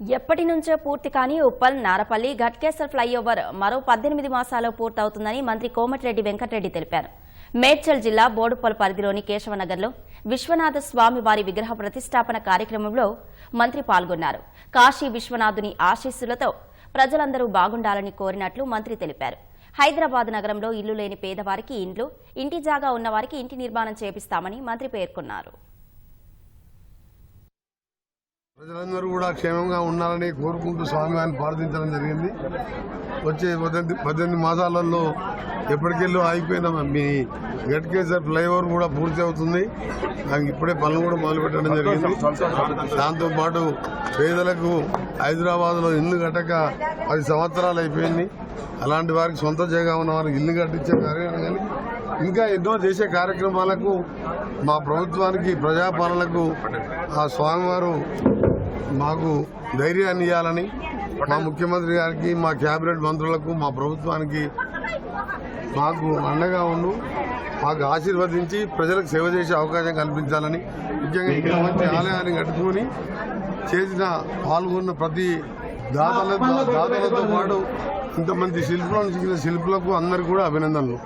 ఎప్పటి నుంచో పూర్తి కాని ఉప్పల్ నారపల్లి ఘట్కేసర్ ఫ్లైఓవర్ మరో పద్దెనిమిది మాసాల్లో పూర్తవుతుందని మంత్రి కోమటిరెడ్డి వెంకటరెడ్డి తెలిపారు. మేడ్చల్ జిల్లా బోడుపల్ పరిధిలోని కేశవనగర్లో విశ్వనాథ స్వామి వారి విగ్రహ ప్రతిష్టాపన కార్యక్రమంలో మంత్రి పాల్గొన్నారు. కాశీ విశ్వనాథుని ఆశీస్సులతో ప్రజలందరూ బాగుండాలని కోరినట్లు మంత్రి తెలిపారు. హైదరాబాద్ నగరంలో ఇల్లు లేని పేదవారికి ఇండ్లు ఇంటి జాగా ఉన్నవారికి ఇంటి నిర్మాణం చేపిస్తామని మంత్రి పేర్కొన్నారు. ప్రజలందరూ కూడా క్షేమంగా ఉండాలని కోరుకుంటూ స్వామివారిని ప్రార్థించడం జరిగింది. వచ్చే పద్దెనిమిది పద్దెనిమిది మాసాలలో ఎప్పటికెళ్ళో అయిపోయిన మీ గట్కేసర్ ఫ్లైఓవర్ కూడా పూర్తి అవుతుంది. దానికి ఇప్పుడే పనులు కూడా మొదలుపెట్టడం జరిగింది. దాంతోపాటు పేదలకు హైదరాబాద్లో ఇల్లు కట్టక పది సంవత్సరాలు అయిపోయింది. అలాంటి వారికి సొంత జగా ఉన్న వారికి ఇల్లు కట్టించే కార్యక్రమం కానీ ఇంకా ఎన్నో చేసే కార్యక్రమాలకు మా ప్రభుత్వానికి ప్రజాపాలనకు ఆ స్వామివారు మాకు ధైర్యాన్ని ఇవ్వాలని మా ముఖ్యమంత్రి గారికి మా కేబినెట్ మంత్రులకు మా ప్రభుత్వానికి మాకు అండగా ఉండు మాకు ఆశీర్వదించి ప్రజలకు సేవ చేసే అవకాశం కల్పించాలని ముఖ్యంగా ఇంత మంచి ఆలయాన్ని కట్టుకుని చేసిన పాల్గొన్న ప్రతి దాతలతో దాతలతో పాటు ఇంతమంది శిల్పులను చిక్కిన శిల్పులకు అందరికీ కూడా అభినందనలు.